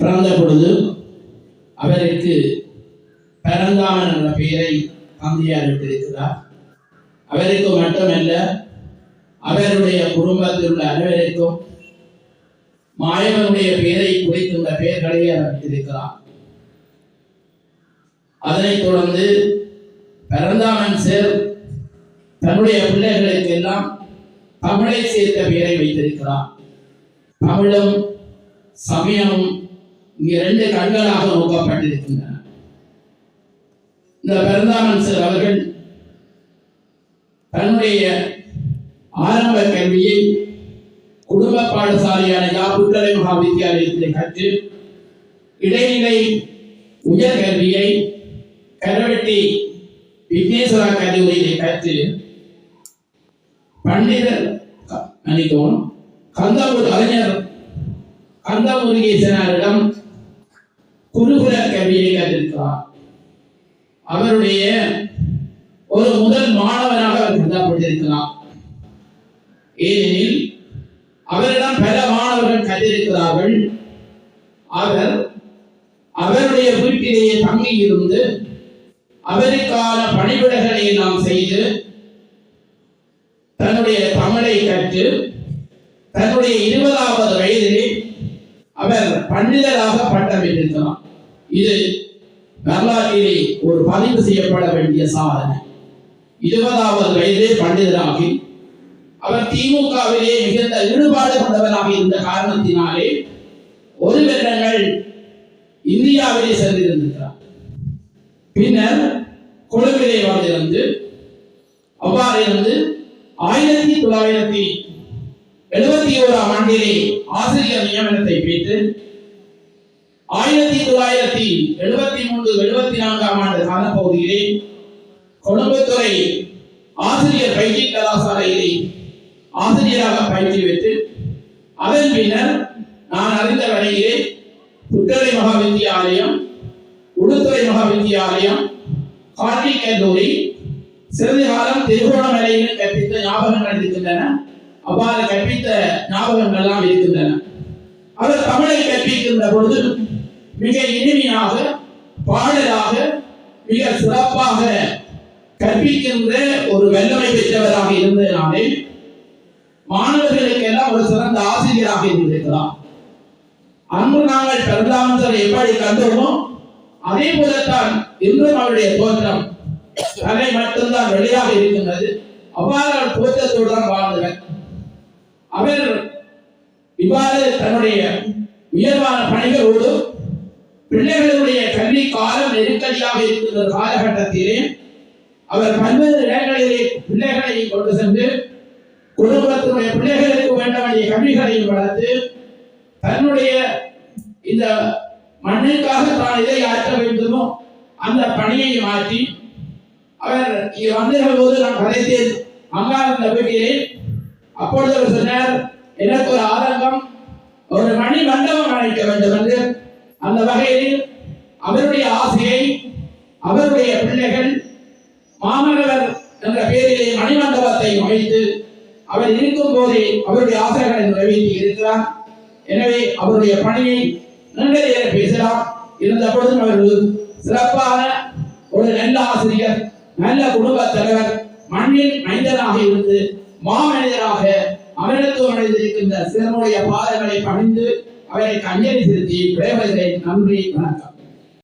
பிறந்த பொழுது அவருக்கு பரந்தாமன் என்ற பெயரை தந்தையார் இட்டிருக்கிறார் அவருக்கு மட்டுமல்ல அவருடைய குடும்பத்தில் உள்ள அனைவருக்கும் மாயவனுடைய பெயரை குறித்துள்ள பெயர்களை அவர் இருக்கிறார் அதனைத் தொடர்ந்து பரந்தாமன் சேர் தன்னுடைய பிள்ளைகளுக்கு எல்லாம் தமிழை சேர்த்த பெயரை வைத்திருக்கிறார். தமிழும் சமயமும் இங்கே ரெண்டு கண்களாக நோக்கப்பட்டிருக்கின்றன இந்த பரந்தாமன் சார் அவர்கள் தன்னுடைய ஆரம்ப கல்வியை குடும்ப பாடசாலையான யாப்புக்கலை மகா வித்தியாலயத்தில் கற்று இடைநிலை உயர் கல்வியை கரவெட்டி விக்னேஸ்வரா கல்லூரியில் கற்று பண்டிதர் க- மன்னிக்கவும் கந்தாவூர் அறிஞர் கந்தாமுருகேசனாரிடம் குருகுல கல்வியை கற்றிருக்கிறார் அவருடைய ஒரு முதல் மாணவனாக அவர் கருதப்பட்டிருக்கிறார். ஏனெனில் அவரிடம் பல மாணவர்கள் கற்றிருக்கிறார்கள் அவர் அவருடைய வீட்டிலேயே தங்கி இருந்து அவருக்கான பணிவிடைகளை எல்லாம் செய்து தன்னுடைய தமிழை கற்று தன்னுடைய இருபதாவது வயதிலே அவர் பண்டிதராக பட்டம் பெற்றிருக்கிறார். இது வரலாற்றிலே ஒரு பதிவு செய்யப்பட வேண்டிய சாதனை. இருபதாவது வயதிலே பண்டிதராகி அவர் திமுகவிலே மிகுந்த ஈடுபாடு கொண்டவராக இருந்த காரணத்தினாலே ஒரு வருடங்கள் இந்தியாவிலே சென்றிருந்திருக்கிறார். பின்னர் கொழும்பிலே வந்திருந்து அவ்வாறு இருந்து ஆயிரத்தி தொள்ளாயிரத்தி எழுபத்தி ஓராம் ஆண்டிலே ஆசிரியர் நியமனத்தை பெற்று ஆயிரத்தி தொள்ளாயிரத்தி எழுபத்தி மூன்று எழுபத்தி நான்காம் ஆண்டு காலப்பகுதியிலே கொழும்புத்துறை ஆசிரியர் பயிற்சி கலாசாலையிலே ஆசிரியராக பயிற்சி பெற்று அதன் பின்னர் நான் அறிந்த வரையிலே புத்தரை மகா வித்தியாலயம் உடுத்துறை மகா வித்தியாலயம் காட்டி கல்லூரி சிறிது காலம் திருகோணமலையிலும் கற்பித்த ஞாபகங்கள் இருக்கின்றன. அவ்வாறு கற்பித்த ஞாபகங்கள் எல்லாம் இருக்கின்றன. அவர் தமிழை கற்பிக்கின்ற பொழுது மிக இனிமையாக பாடலாக மிக சிறப்பாக கற்பிக்கின்ற ஒரு வல்லமை பெற்றவராக இருந்ததினாலே மாணவர்களுக்கெல்லாம் ஒரு சிறந்த ஆசிரியராக இருந்திருக்கலாம். அன்று நாங்கள் பெருந்தாமந்தரை எப்படி கண்டோமோ அதே போலத்தான் இன்றும் அவருடைய தோற்றம் தலை மட்டும்தான் வெளியாக இருக்கின்றது. அவ்வாறு அவர் தோற்றத்தோடு தான் வாழ்ந்தவர். அவர் இவ்வாறு தன்னுடைய உயர்வான பணிகளோடு பிள்ளைகளுடைய கல்வி காலம் நெருக்கடியாக இருக்கின்ற காலகட்டத்திலே அவர் பல்வேறு இடங்களிலே பிள்ளைகளை கொண்டு சென்று குடும்பத்தினுடைய பிள்ளைகளுக்கு வேண்ட வேண்டிய கல்விகளையும் வளர்த்து தன்னுடைய இந்த மண்ணுக்காக தான் எதை ஆற்ற வேண்டுமோ அந்த பணியை மாற்றி அவர் இங்கே வந்திருந்த போது நான் கதைத்தேன் அம்மா இருந்த அப்பொழுது அவர் சொன்னார் எனக்கு ஒரு ஆதங்கம் ஒரு மணி மண்டபம் அழைக்க வேண்டும் என்று அந்த வகையில் அவருடைய ஆசையை அவருடைய பிள்ளைகள் மாமனவர் என்ற பெயரிலே மணிமண்டபத்தை அமைத்து அவர் இருக்கும் போதே அவருடைய ஆசைகளை நிறைவேற்றி இருக்கிறார். எனவே அவருடைய பணியை நீண்ட நேரம் பேசலாம். இருந்த பொழுதும் அவர் சிறப்பான ஒரு நல்ல ஆசிரியர் நல்ல குடும்ப தலைவர் மண்ணில் மைந்தனாக இருந்து மாமனிதராக அமரத்துவம் அடைந்திருக்கின்ற சிறனுடைய பாதங்களை பணிந்து அவரை அஞ்சலி செலுத்தி விடைபெறுகிறேன் நன்றி வணக்கம்.